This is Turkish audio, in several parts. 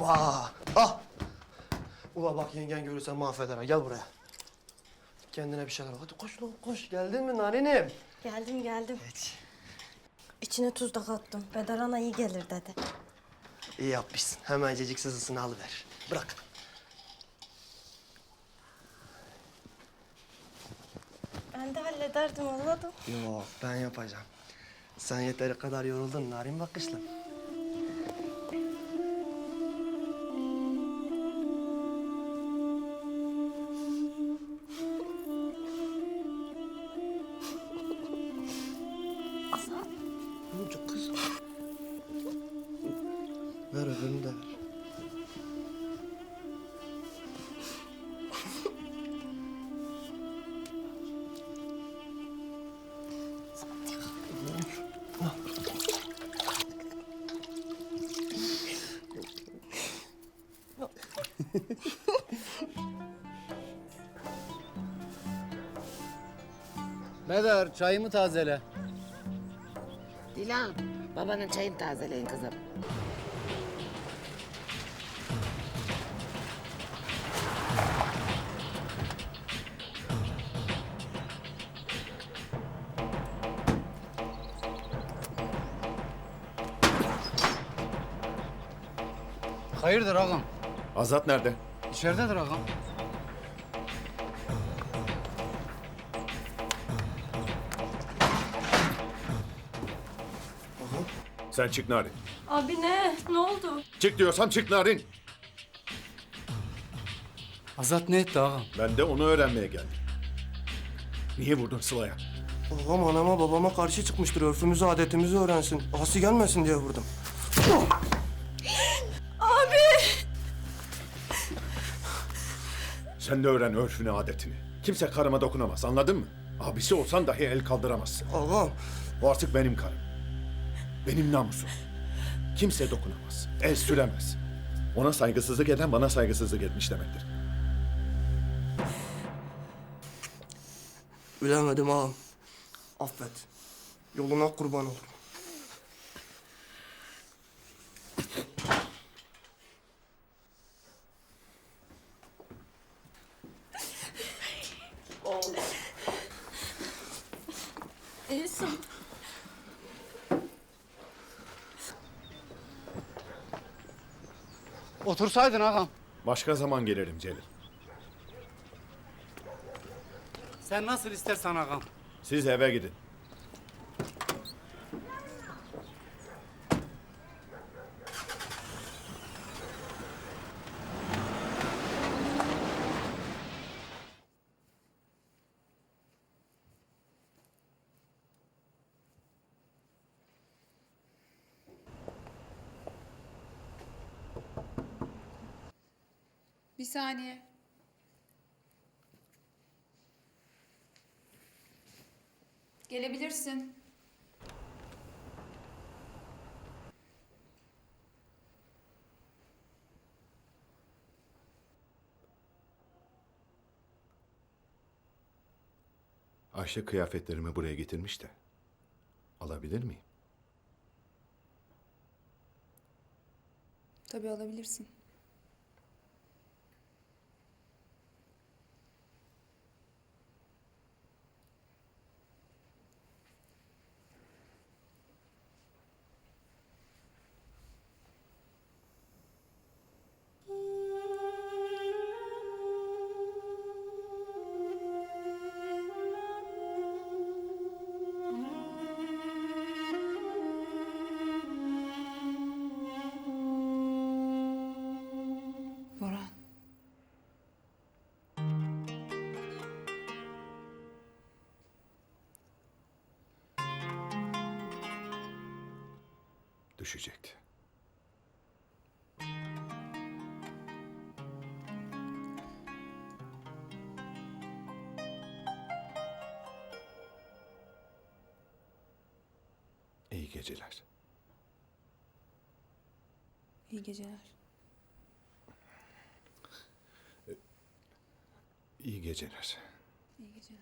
Hoppa. Ah. Ula bak yengen görürsen mahveder ha. Gel buraya. Kendine bir şeyler bak. Hadi koş lan koş. Geldin mi narinim? Geldim geldim. Geç. İçine tuz da kattım. Bedarana iyi gelir dedi. İyi yapmışsın. Hemencecik sızısını alıver. Bırak. Ben de hallederdim anladım. Yok ben yapacağım. Sen yeteri kadar yoruldun narin bakışlı. Öbürünü de ver. Bedar çayımı tazele. Dilan, babanın çayını tazeleyin kızım. Hayırdır ağam? Azat nerede? İçeridedir ağam. Sen çık Narin. Abi ne? Ne oldu? Çık diyorsam çık Narin. Azat ne etti ağam? Ben de onu öğrenmeye geldim. Niye vurdun Sıla'ya? Babam anama babama karşı çıkmıştır. Örfümüzü adetimizi öğrensin. Asi gelmesin diye vurdum. Sen de öğren örfünü, adetini. Kimse karıma dokunamaz, anladın mı? Abisi olsan dahi el kaldıramazsın. Ağam. O artık benim karım. Benim namusum. Kimse dokunamaz, el süremez. Ona saygısızlık eden bana saygısızlık etmiş demektir. Bilemedim ağam. Affet. Yoluna kurban olurum. Otursaydın ağam. Başka zaman gelirim Celil. Sen nasıl istersen ağam. Siz eve gidin. Bir saniye. Gelebilirsin. Ayşe kıyafetlerimi buraya getirmiş de. Alabilir miyim? Tabii alabilirsin. Düşecekti. İyi geceler. İyi geceler. İyi geceler. İyi geceler.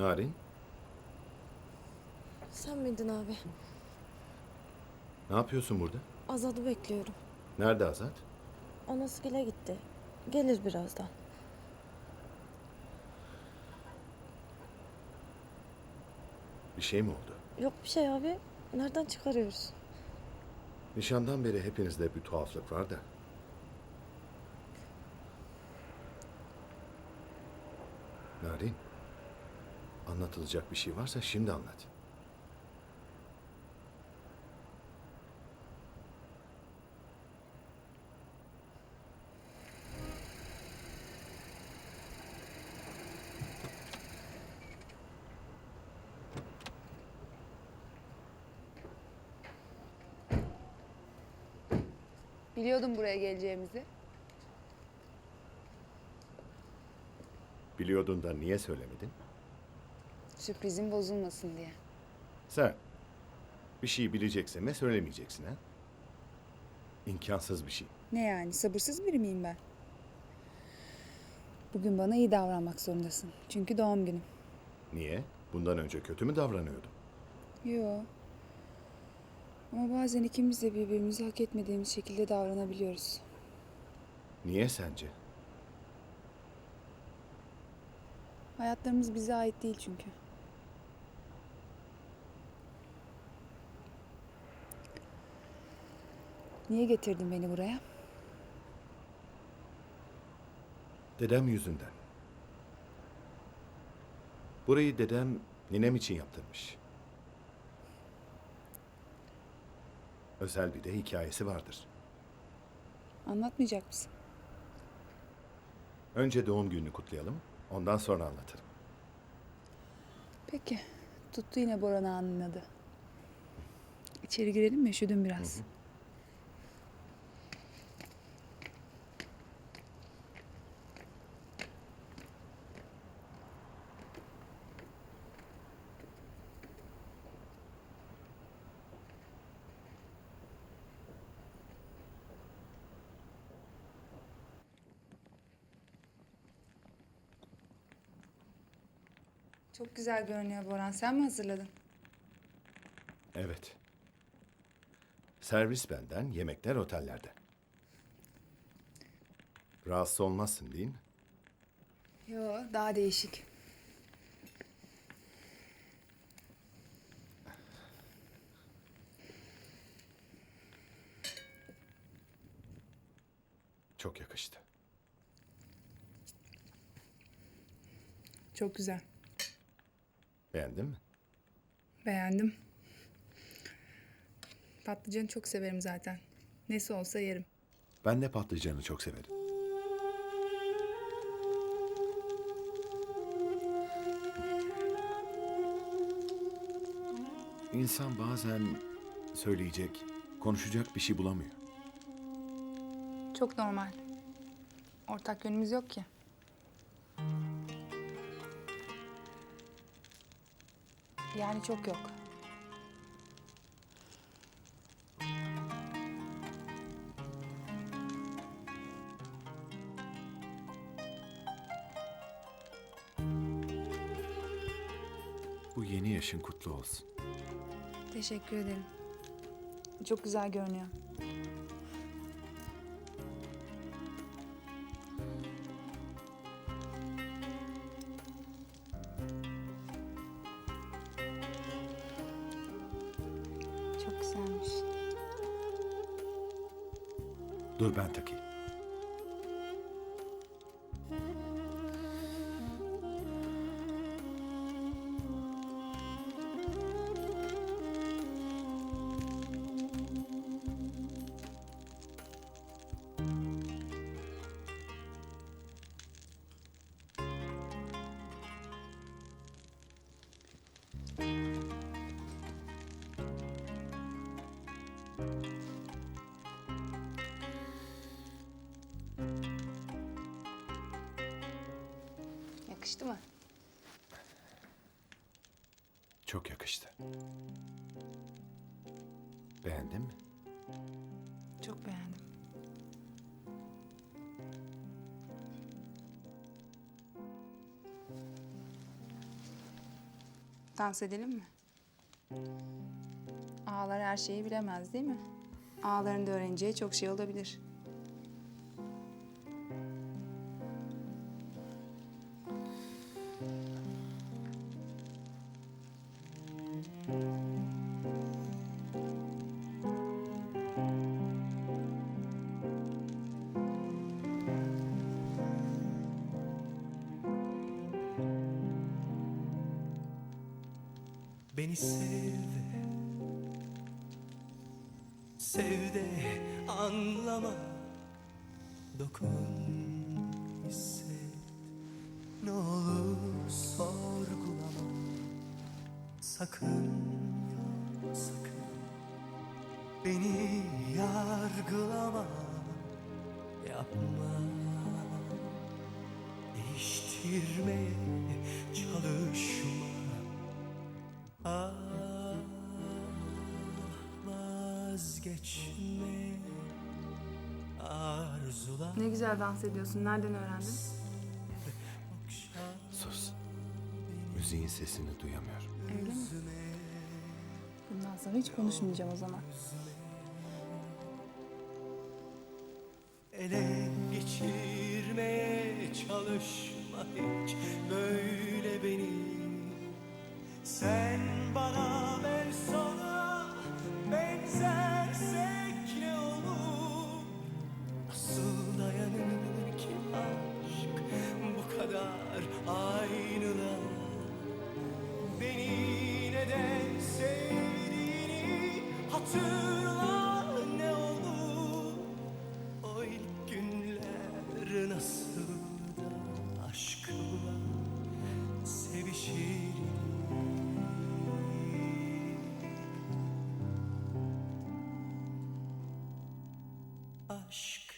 Narin, Sen miydin abi? ne yapıyorsun burada? Azad'ı bekliyorum. Nerede Azat? Anası gile gitti. Gelir birazdan. Bir şey mi oldu? Yok bir şey abi. Nereden çıkarıyoruz? Nişandan beri hepinizde bir tuhaflık var da. Narin, anlatılacak bir şey varsa şimdi anlat. Biliyordum buraya geleceğimizi. Biliyordun da niye söylemedin? Sürprizin bozulmasın diye. Sen bir şey bileceksin ve söylemeyeceksin ha? İmkansız bir şey. Ne yani sabırsız biri miyim ben? Bugün bana iyi davranmak zorundasın. Çünkü doğum günüm. Niye? Bundan önce kötü mü davranıyordun? Yo. Ama bazen ikimiz de birbirimizi hak etmediğimiz şekilde davranabiliyoruz. Niye sence? Hayatlarımız bize ait değil çünkü. Niye getirdin beni buraya? Dedem yüzünden. Burayı dedem ninem için yaptırmış. Özel bir de hikayesi vardır. Anlatmayacak mısın? Önce doğum gününü kutlayalım, ondan sonra anlatırım. Peki. Tuttu yine Boran Ağa'nın adı. İçeri girelim mi? Üşüdüm biraz. Çok güzel görünüyor Boran. Sen mi hazırladın? Evet. Servis benden, yemekler otellerde. Rahatsız olmazsın değil mi? Yo, daha değişik. Çok yakıştı. Çok güzel. Beğendin mi? Beğendim. Patlıcanı çok severim zaten. Nesi olsa yerim. Ben de patlıcanı çok severim. İnsan bazen söyleyecek, konuşacak bir şey bulamıyor. Çok normal. Ortak yönümüz yok ki. Yani çok yok. Bu yeni yaşın kutlu olsun. Teşekkür ederim. Çok güzel görünüyor. Dur ben takayım. Yakıştı mı? Çok yakıştı. Beğendin mi? Çok beğendim. Dans edelim mi? Ağalar her şeyi bilemez değil mi? Ağaların da öğreneceği çok şey olabilir. Beni sev de Sev de anlama. Dokun hisset Ne olur sorgulama. Sakın sakın Beni yargılama. Yapma. Değiştirmeye çalışma güzel dans ediyorsun. Nereden öğrendin? Sus. Müziğin sesini duyamıyorum. Öyle mi? Bundan sonra hiç konuşmayacağım o zaman. ele geçirmeye çalışma hiç böyle beni Aşk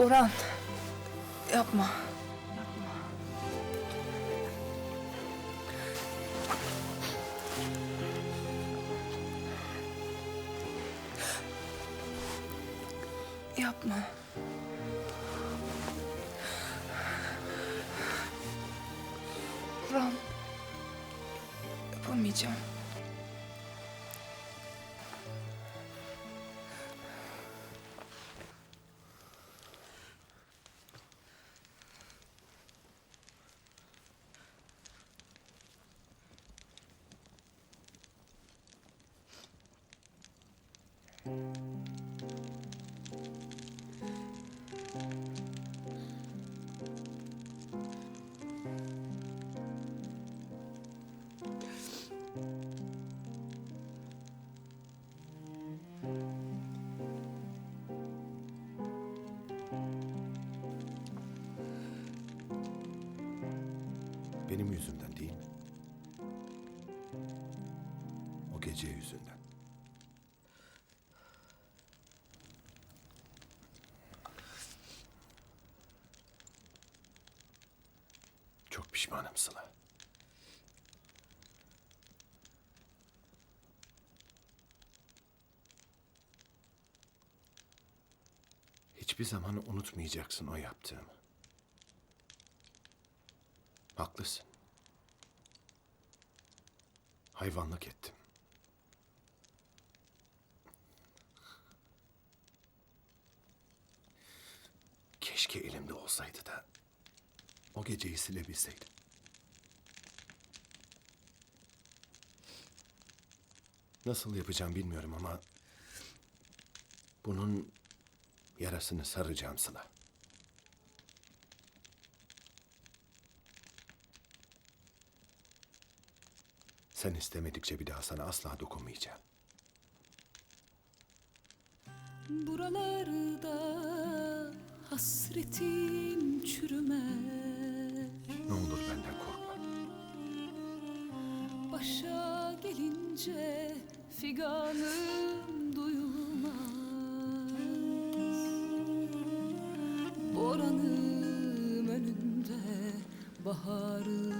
Orhan. Yapma. Yapma. Orhan. Gece yüzünden. Çok pişmanım Sıla. Hiçbir zaman unutmayacaksın o yaptığımı. Haklısın. Hayvanlık ettim. Keşke elimde olsaydı da o geceyi silebilseydim. Nasıl yapacağım bilmiyorum ama bunun yarasını saracağım Sıla. Sen istemedikçe bir daha sana asla dokunmayacağım. Buralarda hasretim çürümez Ne olur benden korkma. Başa gelince figanım duyulmaz Boranım önünde baharım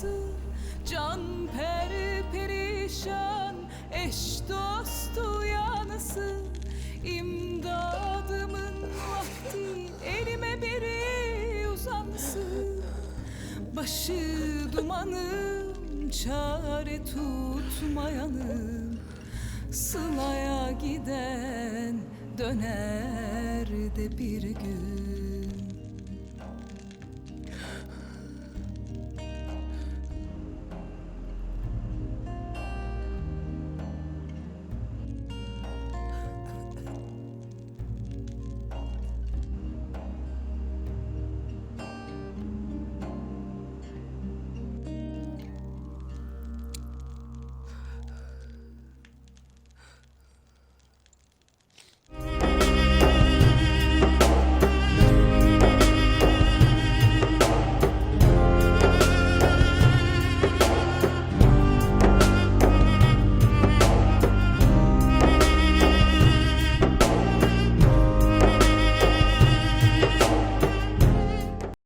uzansın Can peri perişan eş dostu yanısı. İmdadımın vakti elime biri uzansın. Başı dumanım, çare tutmayanım Sılaya giden döner de bir gün